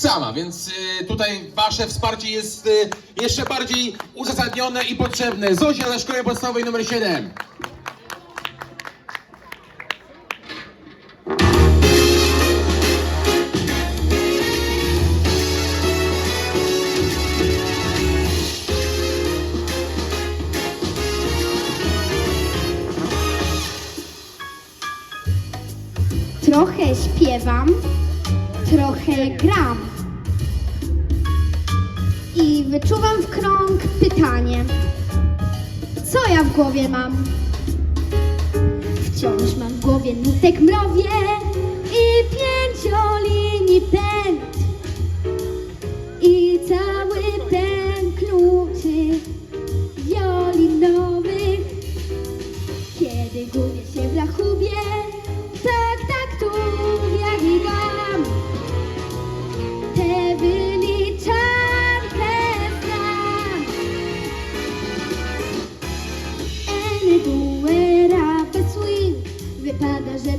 sama, więc y, tutaj wasze wsparcie jest y, jeszcze bardziej uzasadnione i potrzebne. Zozia ze szkoły podstawowej nr 7. Trochę śpiewam, trochę gram. I wyczuwam w krąg pytanie: Co ja w głowie mam? Wciąż mam w głowie nutek mrowie i pięciolinii pęd.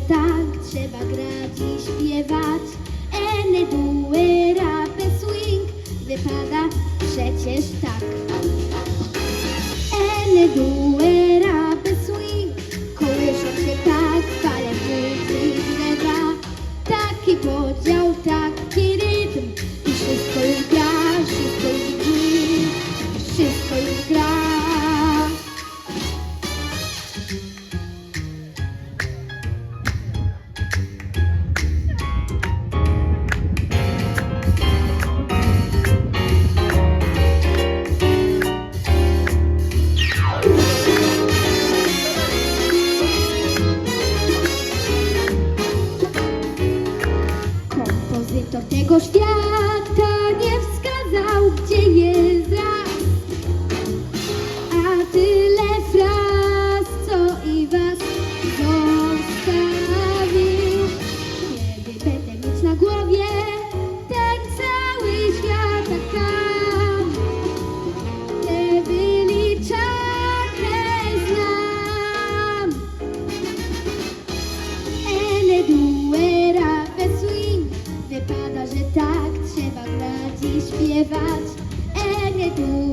Tak trzeba grać i śpiewać. Eniguera bez swing, wypada przecież tak. Ene hijos. Śpiewać Ene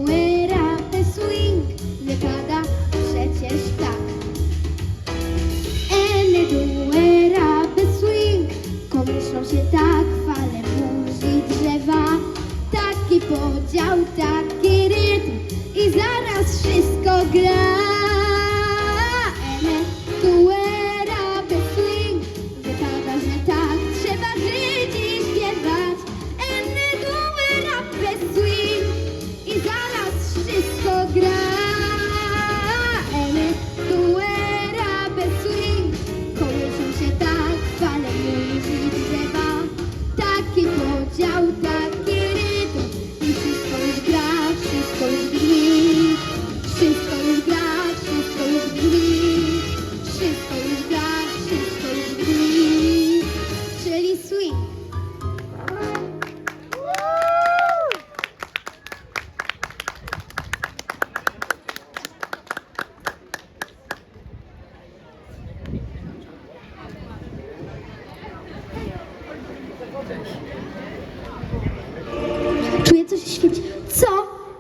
Co?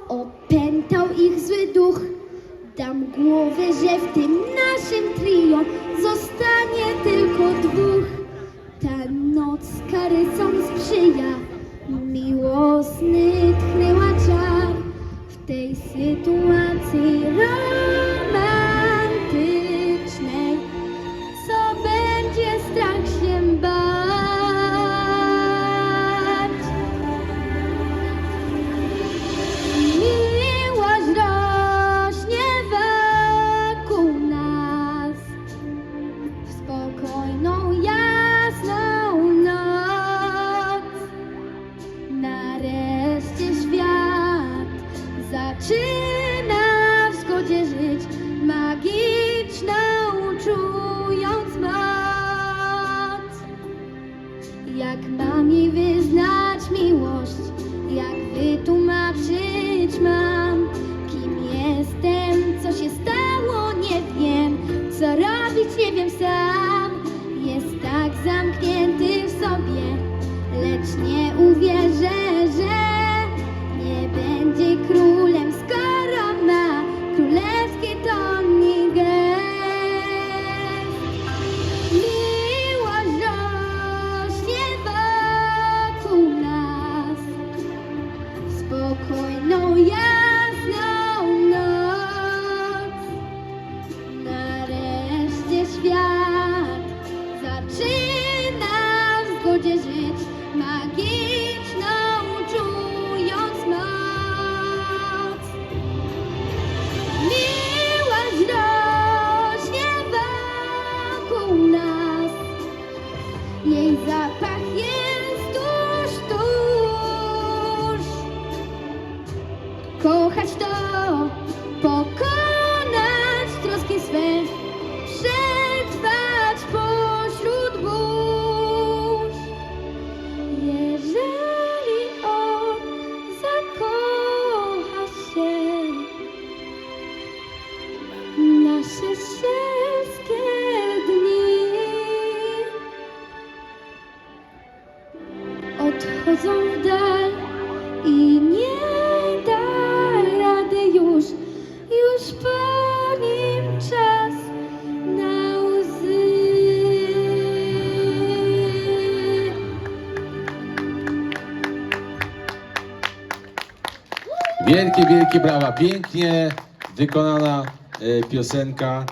Opętał ich zły duch. Dam głowę, że w tym naszym trio zostanie tylko dwóch. Ta noc karysom sprzyja. Miłosny tchnęła czar w tej sytuacji romantycznej. Co będzie strach się zapięty w sobie, lecz nie odchodzą w dal i nie da rady już, już po nim czas na łzy. Wielkie, wielkie brawa. Pięknie wykonana e, piosenka.